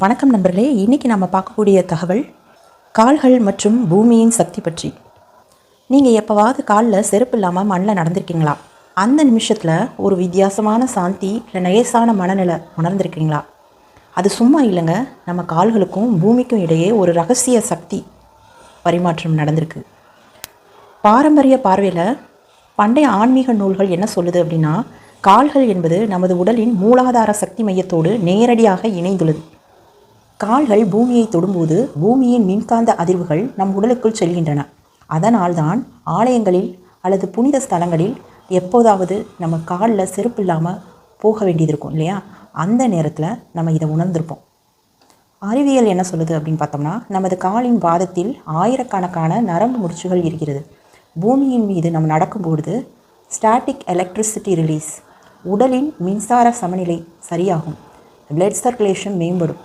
வணக்கம் நண்பர்களே இன்றைக்கி நம்ம பார்க்கக்கூடிய தகவல் கால்கள் மற்றும் பூமியின் சக்தி பற்றி. நீங்கள் எப்போவாவது காலில் செருப்பு இல்லாமல் மண்ணில் நடந்திருக்கீங்களா? அந்த நிமிஷத்தில் ஒரு வித்தியாசமான சாந்தி இல்லை நயசான மனநிலை உணர்ந்திருக்கீங்களா? அது சும்மா இல்லைங்க நம்ம கால்களுக்கும் பூமிக்கும் இடையே ஒரு ரகசிய சக்தி பரிமாற்றம் நடந்திருக்கு. பாரம்பரிய பார்வையில் பண்டைய ஆன்மீக நூல்கள் என்ன சொல்லுது அப்படின்னா கால்கள் என்பது நமது உடலின் மூலாதார சக்தி மையத்தோடு நேரடியாக இணைந்துள்ளது. கால்கள் பூமியை தொடும்போது பூமியின் மின்காந்த அதிர்வுகள் நம் உடலுக்குள் செல்கின்றன. அதனால்தான் ஆலயங்களில் அல்லது புனித ஸ்தலங்களில் எப்போதாவது நம்ம காலில் செருப்பு இல்லாமல் போக வேண்டியது இருக்கும் இல்லையா? அந்த நேரத்தில் நம்ம இதை உணர்ந்திருப்போம். அறிவியல் என்ன சொல்லுது அப்படின்னு பார்த்தோம்னா நமது காலின் பாதத்தில் ஆயிரக்கணக்கான நரம்பு முடிச்சுகள் இருக்கிறது. பூமியின் மீது நம்ம நடக்கும்பொழுது ஸ்டாட்டிக் எலக்ட்ரிசிட்டி ரிலீஸ் உடலின் மின்சார சமநிலை சரியாகும். பிளட் சர்க்குலேஷன் மேம்படும்.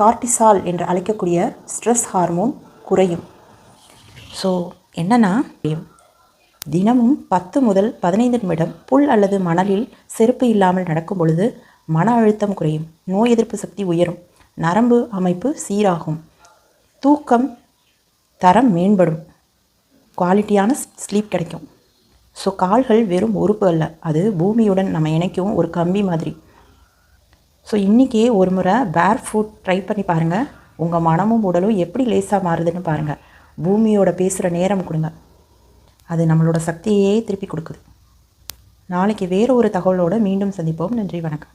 கார்டிசால் என்று அழைக்கக்கூடிய ஸ்ட்ரெஸ் ஹார்மோன் குறையும். ஸோ என்னன்னா தினமும் பத்து முதல் பதினைந்து நிமிடம் புல் அல்லது மணலில் செருப்பு இல்லாமல் நடக்கும் பொழுது மன அழுத்தம் குறையும். நோய் எதிர்ப்பு சக்தி உயரும். நரம்பு அமைப்பு சீராகும். தூக்கம் தரம் மேம்படும். குவாலிட்டியான ஸ்லீப் கிடைக்கும். ஸோ கால்கள் வெறும் உறுப்பு அல்ல. அது பூமியுடன் நம்ம இணைக்கும் ஒரு கம்பி மாதிரி. ஸோ இன்றைக்கே ஒரு முறை பேர் ஃபுட் ட்ரை பண்ணி பாருங்கள் உங்கள் மனமும் உடலும் எப்படி லேசாக மாறுதுன்னு பாருங்கள் பூமியோட பேசுகிற நேரம் கொடுங்க. அது நம்மளோட சக்தியே திருப்பி கொடுக்குது. நாளைக்கு வேறு ஒரு தகவலோடு மீண்டும் சந்திப்போம். நன்றி வணக்கம்.